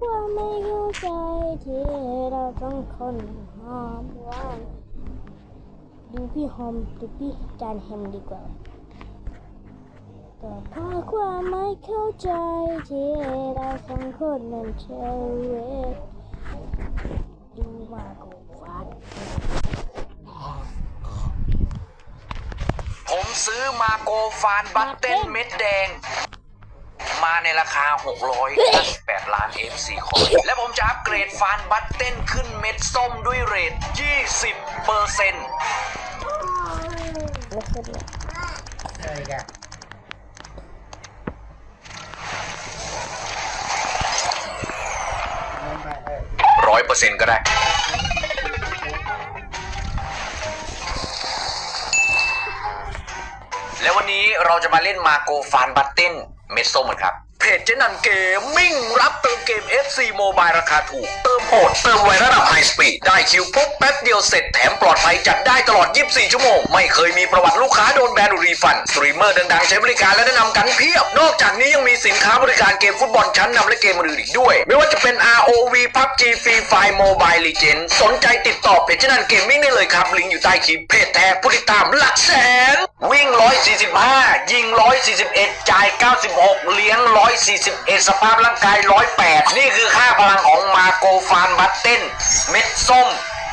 ความไม่เข้าใจที่เราต้องคนหอมหวานดูพี่หอมดูพี่จานแฮมดีกว่าก็เพราะความไม่เข้าใจที่เราสองคนนั้นเชเวตดูมาโกฟัดผมซื้อมาโกฟานบัตเต้นเม็ดแดง มาในราคา698ล้าน FC คอยและผมจะอัปเกรดฟานบัตเต้นขึ้นเม็ดส้มด้วยเรท 20เปอร์เซ็นต์แล้วก็เนี่ยอะไรกันลงไปเออร้อยเปอร์เซ็นต์ก็ได้แล้ววันนี้เราจะมาเล่นมาโกฟานบัตเต้น เม็ดส้มกันครับ เพจเจนันเกมมิ่งรับเติมเกม FC Mobile ราคาถูก เติมโหดเติมไวระดับไฮสปีดได้คิวปุ๊บแป๊บเดียวเสร็จแถมปลอดภัยจัดได้ตลอด 24 ชั่วโมง ไม่เคยมีประวัติลูกค้าโดนแบนหรือรีฟันสตรีมเมอร์ดังๆ ใช้บริการและแนะนำกันเพียบ นอกจากนี้ยังมีสินค้าบริการเกมฟุตบอลชั้นนำและเกมอื่นๆอีกด้วย ไม่ว่าจะเป็น ROV PUBG Free Fire Mobile Legends สนใจติดต่อเพจเจนันเกมมิ่งได้เลยครับลิงก์อยู่ใต้คลิปเพจแท้ผู้ติดตามหลักแสน วิ่ง 145 ยิง 141 จ่าย 96 เลี้ยง 141 สภาพร่างกาย 108 นี่คือค่าพลังของมาโกฟานบัตเต้น เม็ดส้ม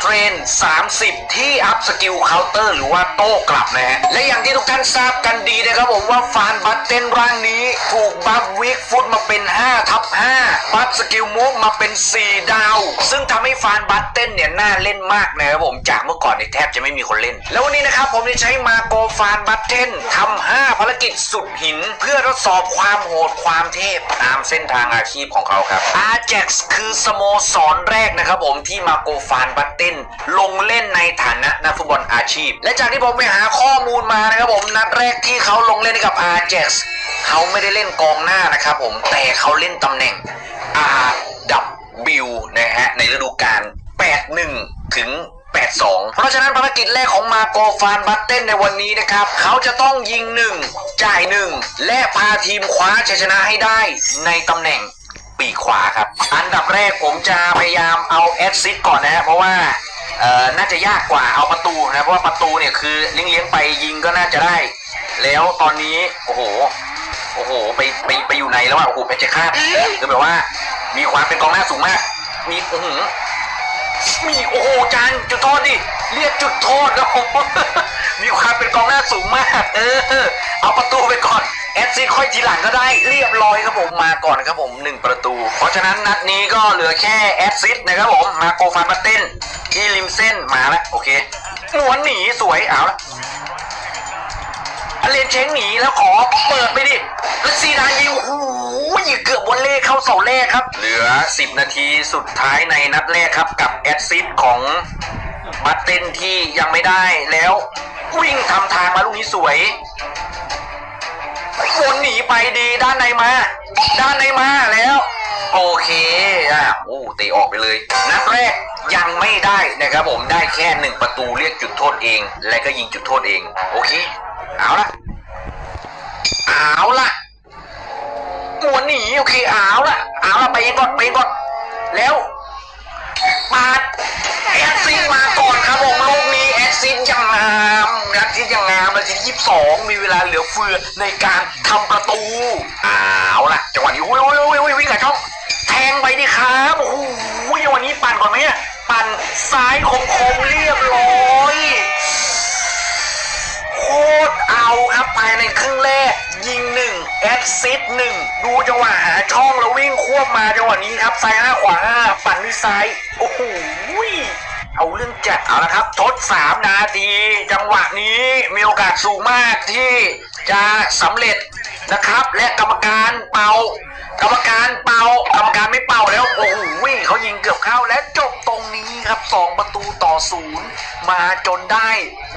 เทรน30 ที่อัพสกิลเคาน์เตอร์หรือว่าโต้กลับนะฮะ และอย่างที่ทุกท่านทราบกันดีนะครับผมว่าฟานบัตเต้นร่างนี้ ถูกบัฟวิกฟุตมาเป็น 5 ทับ 5 บัฟสกิลมูฟมาเป็น 4 ดาว ซึ่งทำให้ฟานบัตเต้นเนี่ย น่าเล่นมากนะครับผมจากเมื่อก่อนในยแทบจะไม่มีคนเล่น แล้ววันนี้นะครับผมจะใช้มาโกฟานบัตเต้นทำ5ภารกิจสุดหิน เพื่อทดสอบความโหดความเทพตามเส้นทางอาชีพของเขาครับ Ajax คือสโมสรแรกนะครับผมที่มาโกฟานบัตเต้นลงเล่นในฐานะนักฟุตบอลอาชีพ และจากที่ผมไปหาข้อมูลมานะครับผมนัดแรกที่เขาลงเล่นกับ Ajax เขาไม่ได้เล่นกองหน้านะครับผมแต่เขาเล่นตำแหน่ง RW นะฮะในฤดูกาล81 ถึง 82 เพราะฉะนั้นภารกิจแรกของมาโกฟานบัตเต้นในวันนี้นะครับ เขาจะต้องยิง1จ่าย1และพาทีมคว้าชัยชนะให้ได้ในตำแหน่งปีกขวาครับ อันดับแรกผมจะพยายามเอาแอดซิสก่อนนะฮะเพราะว่า เอ่อน่าจะยากกว่าเอาประตูนะเพราะว่าประตูเนี่ยคือเลี้ยงๆไปยิงก็น่าจะได้ แล้วตอนนี้โอ้โหโอ้โหไปไปไปอยู่ในแล้วอะโอ้โหเพชรฆาตคือแบบว่า มีความเป็นกองหน้าสูงมาก มีโอ้โหมีโอ้โหจานจุดโทษดิเรียกจุดโทษครับผมมีความเป็นกองหน้าสูงมาก เออ เอาประตูไปก่อน แอดซิดค่อยทีหลังก็ได้เรียบร้อยครับผมมาก่อนครับผมหนึ่งประตู เพราะฉะนั้นนัดนี้ก็เหลือแค่แอดซิดนะครับผมมาโกฟานมาเต้นที่ริมเส้นมาแล้วโอเคหนวนหนีสวยเอาละอเลนเช้งหนีแล้วขอเปิดไปดิแล้วซีดานยิงโอ้โหเกือบบอลเล่เข้าเสาแรกครับ เหลือ 10 นาทีสุดท้ายในนัดแรกครับ กับแอดซิดของบัตเต้นที่ยังไม่ได้แล้ววิ่งทำทางมาลูกนี้สวย วนหนีไปดีด้านในมา ด้านในมาแล้ว โอเคอะโอ้เตะออกไปเลย นัดแรกยังไม่ได้นะครับผมได้แค่หนึ่งประตูเรียกจุดโทษเอง และก็ยิงจุดโทษเอง โอเค เอาละเอาละมวหนีโอเคเอาละเอาละไปก่อนไปก่อนแล้วปาดแอดซิมาก่อนครับผมลูกนี้แอด ซินยังงามแอดซินยังงามนาทีที่ยี่สิบสองมีเวลาเหลือเฟือในการทำประตูเอาละจังหวะนี้อุ้ยอุ้ยอุ้ยอุ้ยวิ่งกับช่องแทงไปดิครับโอ้โหจังหวะนี้ปั่นก่อนไหมเนี่ยปั่นซ้ายคมๆเรียบร้อยโคตรเอาครับภายในครึ่งแรกยิงหนึ่งแอดซิสหนึ่งดูจังหวะหาช่องแล้ววิ่งควบมาจังหวะนี้ครับซ้ายห้าขวาห้าปั่นด้วยซ้ายโอ้โห เอาเรื่องจัดเอาละครับ ทดสามนาที จังหวะนี้มีโอกาสสูงมากที่จะสำเร็จนะครับ และกรรมการเป่า กรรมการเป่า กรรมการไม่เป่าแล้ว โอ้โหเขายิงเกือบเข้าและจบ นี้ครับ2ประตูต่อศูนย์มาจนได้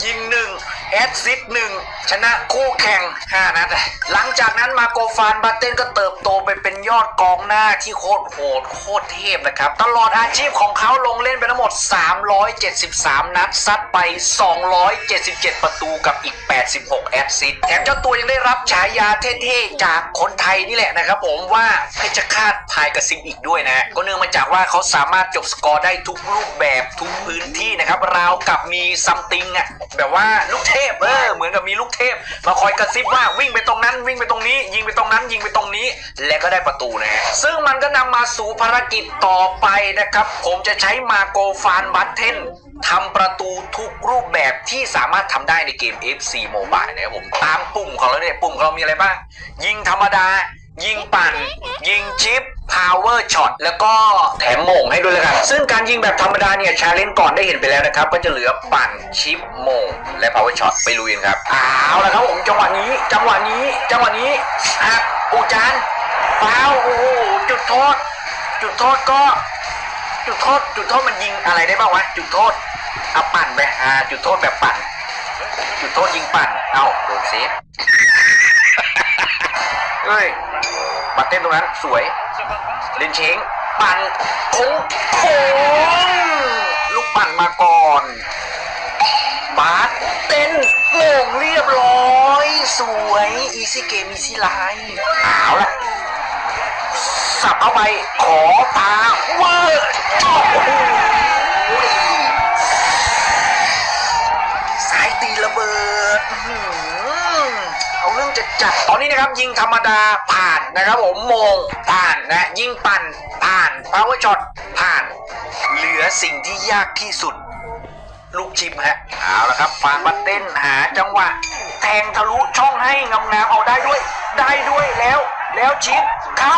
ยิงหนึ่งแอดซิสหนึ่งชนะคู่แข่ง5นัดหลังจากนั้นมาโกฟานบัตเต้นก็เติบโตไปเป็นยอดกองหน้าที่โคตรโหดโคตรเทพนะครับ ตลอดอาชีพของเขาลงเล่นไปทั้งหมด 373 นัดซัดไป 277 ประตูกับอีก 86 แอดซิสต์แถมเจ้าตัวยังได้รับฉายาเท่ๆ จากคนไทยนี่แหละนะครับผมว่าเพชรฆาตพายกระซิบอีกด้วยนะ ก็เนื่องมาจากว่าเขาสามารถจบสกอร์ได้ทุกรูปแบบทุกพื้นที่นะครับ ราวกับมีซัมติงอะแบบว่าลูกเทพเออเหมือนกับมีลูกเทพ มาคอยกระซิบว่าวิ่งไปตรงนั้นวิ่งไปตรงนี้ ยิงไปตรงนั้น ยิงไปตรงนี้ และก็ได้ประตูนะฮะซึ่งมันก็นำมาสู่ภารกิจต่อไปนะครับ ผมจะใช้มาโกฟานบัตเทนทำประตูทุกรูปแบบที่สามารถทำได้ในเกม FC Mobile นะครับผมตามปุ่มของเราเนี่ยปุ่มของเรามีอะไรบ้าง ยิงธรรมดา ยิงปั่น ยิงชิป power shot แล้วก็แถมโมงให้ด้วยแล้วกันซึ่งการยิงแบบธรรมดาเนี่ยชาเลนก่อนได้เห็นไปแล้วนะครับ ก็จะเหลือปั่นชิปโมงและ power shot ไปลุยกันครับเอาละครับผมจังหวะนี้ จังหวะนี้จังหวะนี้หักปูจานฟาวโอ้โหจุดโทษ จุดโทษก็ จุดโทษ จุดโทษมันยิงอะไรได้บ้างวะจุดโทษเอาปั่นไปอ่าจุดโทษแบบปั่น จุดโทษยิงปั่นเอาโดนเซฟเฮ้ยบัตเต้นตรงนั้นสวย ลนเชงปั่นโค้งโค้งลูกปั่นมาก่อน บาสเต้นโมงเรียบร้อย สวยอีซี่เกมอีซี่ไลน์เอาละสับเข้าไปขอตาเวอร์โอ้โหสายตีระเบิดอื เอาเรื่องจะจัดตอนนี้นะครับยิงธรรมดาผ่านนะครับผมมงผ่านนะยิงปั่นผ่านพาวเวอร์ช็อตผ่าน เหลือสิ่งที่ยากที่สุด ลูกชิปฮะเอาละครับฟานบัตเต้นหาจังหวะ แทงทะลุช่องให้งามๆเอาได้ด้วย ได้ด้วยแล้ว แล้วชิปเข้า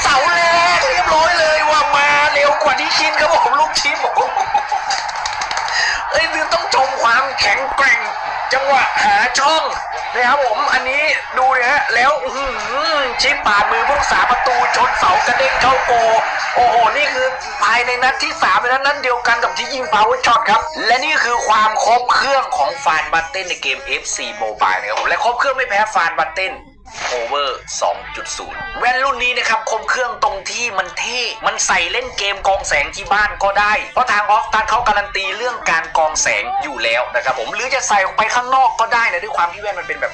เสาแรกเรียบร้อยเลยว่ามาเร็วกว่าที่คิดครับผมลูกชิปเอ้ยต้องชมความแข็งแกร่ง จังหวะหาช่องนะครับผมอันนี้ดูนะฮะแล้วหืชิปปาดมือพวกสาประตูชนเสากระเด้งเข้าโก โอ้โห นี่คือภายในนัดที่3เป็นนั้นเดียวกันกับที่ยิงพาวเวอร์ช็อตครับ และนี่คือความครบเครื่องของฟานบัตเต้นในเกม FC Mobile นะครับผมและครบเครื่องไม่แพ้ฟานบัตเต้น โอเวอร์2.0 แว่นรุ่นนี้นะครับคมเครื่องตรงที่มันเท่ มันใส่เล่นเกมกองแสงที่บ้านก็ได้ เพราะทางออฟตันเขาการันตีเรื่องการกองแสงอยู่แล้วนะครับผม หรือจะใส่ออกไปข้างนอกก็ได้นะด้วยความที่แว่นมันเป็นแบบ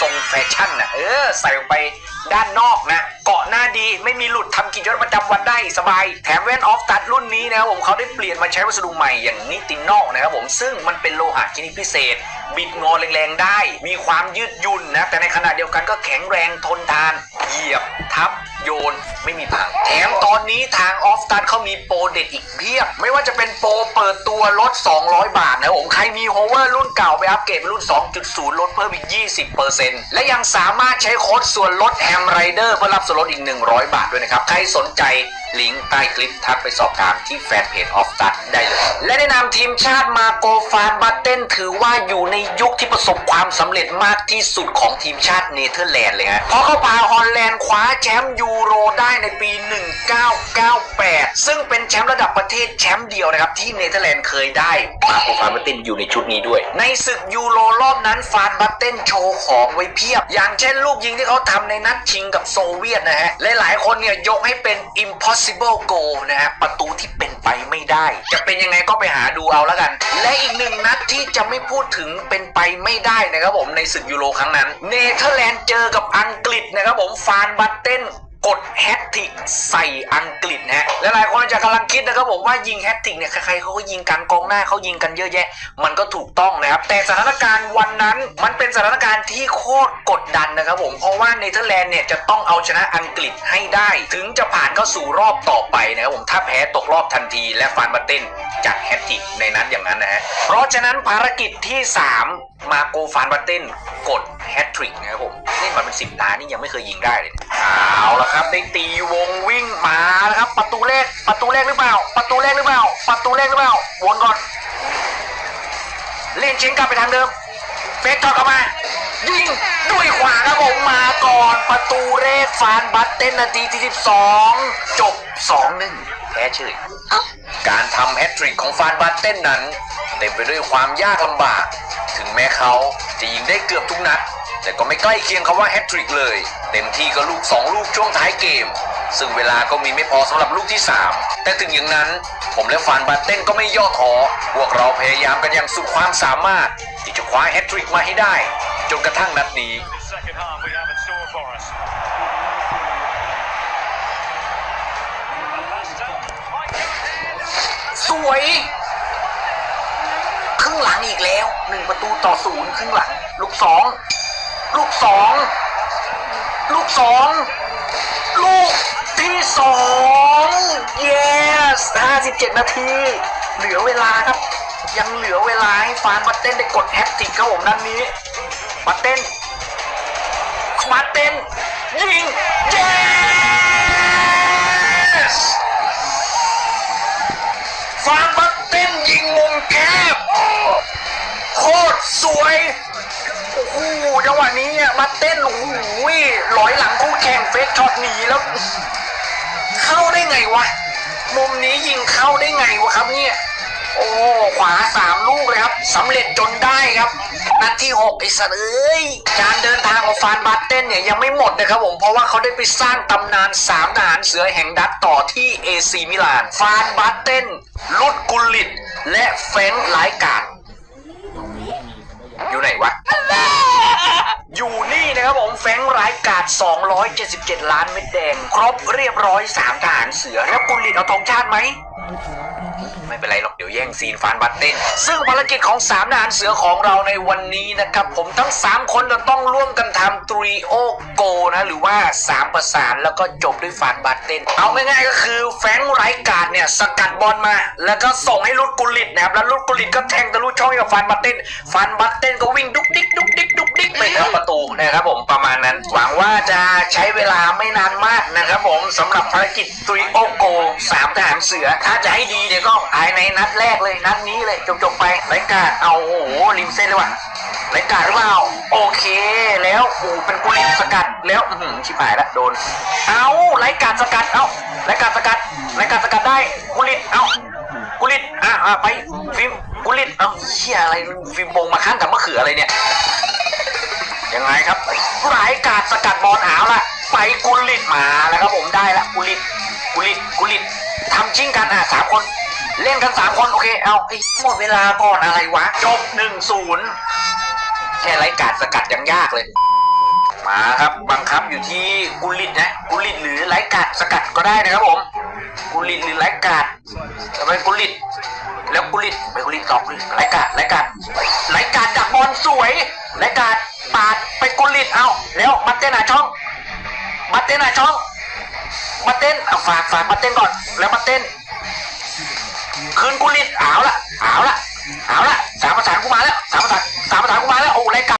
ทรงแฟชั่นนะเออ ใส่ออกไปด้านนอกนะ เกาะหน้าดีไม่มีหลุดทำกิจวัตรประจำวันได้สบาย แถมแว่นออฟตัดรุ่นนี้นะครับผมเขาได้เปลี่ยนมาใช้วัสดุใหม่อย่างนิตินอกนะครับผมซึ่งมันเป็นโลหะชนิดพิเศษ บิดงอแรงๆได้ มีความยืดหยุ่นนะ แต่ในขณะเดียวกันก็แข็งแรงทนทาน เหยียบทับโยนไม่มีพัง แถมตอนนี้ทางออฟตันเขามีโปรเด็ดอีกเพียบ ไม่ว่าจะเป็นโปรเปิดตัวลด 200 บาทนะผมใครมีโฮเวอร์รุ่นเก่าไปอัปเกรดเป็นรุ่น 2.0 ลดเพิ่มอีก 20%และยังสามารถใช้โค้ดส่วนลดแฮมไรเดอร์เพื่อรับส่วนลดอีก 100 บาทด้วยนะครับ ใครสนใจ ลิงก์ใต้คลิปทักไปสอบถามที่แฟนเพจออฟตัดได้เลย และในนามทีมชาติมาโกฟานบัตเต้นถือว่าอยู่ในยุคที่ประสบความสำเร็จมากที่สุดของทีมชาติเนเธอร์แลนด์เลยฮะเพราะเขาพาฮอลแลนด์คว้าแชมป์ยูโรได้ในปี 1998 ซึ่งเป็นแชมป์ระดับประเทศแชมป์เดียวนะครับที่เนเธอร์แลนด์เคยได้ มาโกฟานบัตเต้นอยู่ในชุดนี้ด้วย ในศึกยูโรรอบนั้นฟานบัตเต้นโชว์ของไว้เพียบ อย่างเช่นลูกยิงที่เขาทำในนัดชิงกับโซเวียตนะฮะหลายๆคนเนี่ยยกให้เป็น impossible goal นะฮะประตูที่เป็นไปไม่ได้ จะเป็นยังไงก็ไปหาดูเอาแล้วกัน และอีกหนึ่งนัดที่จะไม่พูดถึงเป็นไปไม่ได้นะครับผมในศึกยูโรครั้งนั้น เนเธอร์แลนด์เจอกับอังกฤษนะครับผมฟานบัตเต้น กดแฮตทริกใส่อังกฤษนะฮะและหลายคนอาจจะกำลังคิดนะครับผมว่ายิงแฮตทริกเนี่ยใครๆเขาก็ยิงกันกองหน้าเขายิงกันเยอะแยะ มันก็ถูกต้องนะครับ แต่สถานการณ์วันนั้นมันเป็นสถานการณ์ที่โคตรกดดันนะครับผมเพราะว่าเนเธอร์แลนด์เนี่ยจะต้องเอาชนะอังกฤษให้ได้ ถึงจะผ่านเข้าสู่รอบต่อไปนะครับผมถ้าแพ้ตกรอบทันที และฟานบัตเต้นจัดแฮตทริกในนั้นอย่างนั้นนะฮะเพราะฉะนั้นภารกิจที่ 3 มาโกฟานบัตเต้นกดแฮตทริกนะครับผมเล่นมาเป็นสิบตานี่ยังไม่เคยยิงได้เลยเอาละครับได้ตีวงวิ่งมาแล้วครับ ประตูแรกประตูแรกหรือเปล่า ประตูแรกหรือเปล่า ประตูแรกหรือเปล่าวนก่อน เล่นเชงกลับไปทางเดิมเฟกทอดเข้ามา ยิงด้วยขวาครับผมมาก่อนประตูแรกฟานบัตเต้นนาทีที่ 12 จบ 2-1 แพ้เฉยการทำแฮตทริกของฟานบัตเต้นนั้น เต็มไปด้วยความยากลำบาก ถึงแม้เขา จะยิงได้เกือบทุกนัด แต่ก็ไม่ใกล้เคียงคำว่าแฮตทริกเลย เต็มที่ก็ลูก 2 ลูกช่วงท้ายเกม ซึ่งเวลาก็มีไม่พอสำหรับลูกที่ 3 แต่ถึงอย่างนั้น ผมและฟานบัตเต้นก็ไม่ย่อท้อพวกเราพยายามกันอย่างสุดความสามารถ ที่จะคว้าแฮตทริกมาให้ได้ จนกระทั่งนัดนี้ the second half ตูต่อศูนย์ครึ่งหลัง ลูกสอง ลูกสอง ลูกสอง ลูกที่สอง yes 57 นาที เหลือเวลาครับ ยังเหลือเวลาให้ฟานมาเต้นได้กดแฮตติกครับผมด้านนี้มาเต้นมาเต้น ยิง yes สวยโอ้โหจังหวะนี้เนี่ยมาเต้นโอ้โหหลอยหลังคู่แข่งเฟสช็อตหนีแล้ว เข้าได้ไงวะ มุมนี้ยิงเข้าได้ไงวะครับเนี่ย โอ้ขวาสามลูกเลยครับสำเร็จจนได้ครับ นัดที่หกไอ้สัตว์เอ้ยการเดินทางของฟานบาเต้นเนี่ยยังไม่หมดนะครับผมเพราะว่าเขาได้ไปสร้างตำนานสามทหารเสือแห่งดัตต่อที่เอซีมิลาน ฟานบาเต้นลุดกุลิตและเฟนไลการด อยู่ไหนวะ อยู่นี่นะครับผมแฟรงค์ไรายกาด 277 ล้านเม็ดแดง ครบเรียบร้อย 3 ทหารเสือ แล้วกุลิตเอาธงชาติไหม ไม่เป็นไรหรอกเดี๋ยวแย่งซีนฟานบัตเต้น ซึ่งภารกิจของ 3 ทหารเสือของเราในวันนี้นะครับผมทั้ง 3 คนจะต้องร่วมกันทำทรีโอโกนะ หรือว่า 3 ประสานแล้วก็จบด้วยฟานบัตเต้น เอาง่ายๆก็คือแฟงไรายกาดเนี่ยสกัดบอลมา แล้วก็ส่งให้ลุดกุลิตนะครับแล้วลุดกุลิตก็แทงทะลุช่องให้กับฟานบัตเต้นฟานบัตเต้นก็วิ่งดุกดิกดุกดิกดุกดิกไปทางประตูนะครับผมประมาณนั้น หวังว่าจะใช้เวลาไม่นานมากนะครับผมสำหรับภารกิจทรีโอโกสามทหารเสือ ถ้าจะให้ดีเดี๋ยวก็ภายในนัดแรกเลยนัดนี้เลยจบๆไปไรกาเอาโอ้โหริมเส้นเลยว่ะรกาหรือเปล่าโอเคแล้วโอ้เป็นกุลิตสกัดแล้วอื้อหือชิบหายแล้วโดน เอาไรกาสกัดเอาไรกาสกัดไรกาสกัดได้กุลิตเอากุลิตอะอะไปฟิล์มกุลิตเอาเชี่ยอะไรฟิล์มบงมาขั้นกับมะเขืออะไรเนี่ย ยังไงครับรายการสกัดบอลเอาละไปกุลิตมาแล้วครับผมได้ละกุลิตกุลิตกุลิตทำชิงกันอะสามคน เล่นกันสามคนโอเคเอาไอ้หมดเวลาก่อนอะไรวะจบหนึ่งศูนย์แค่ไรการสกัดยังยากเลยมาครับบังคับอยู่ที่กุลิตนะกุลิตหรือไร้กาดสกัดก็ได้นะครับผมกุลิตหรือไร้กาดจะไปกุลิตแล้วกุลิตไปกุลิตตอกเลยไร้กาดไร้กาดไร้กาดดักบอลสวยไร้กาด ปาดไปกุลิตเอาแล้วมาเต้นหน้าช่องมาเต้นหน้าช่องมาเต้นเอาฝากฝากมาเต้นก่อน แล้วมาเต้น คืนกุลิตเอาละเอาละเอาละสามภาษากูมาแล้วสามภาษาสามภาษากูมาแล้วโอ้ไร้การ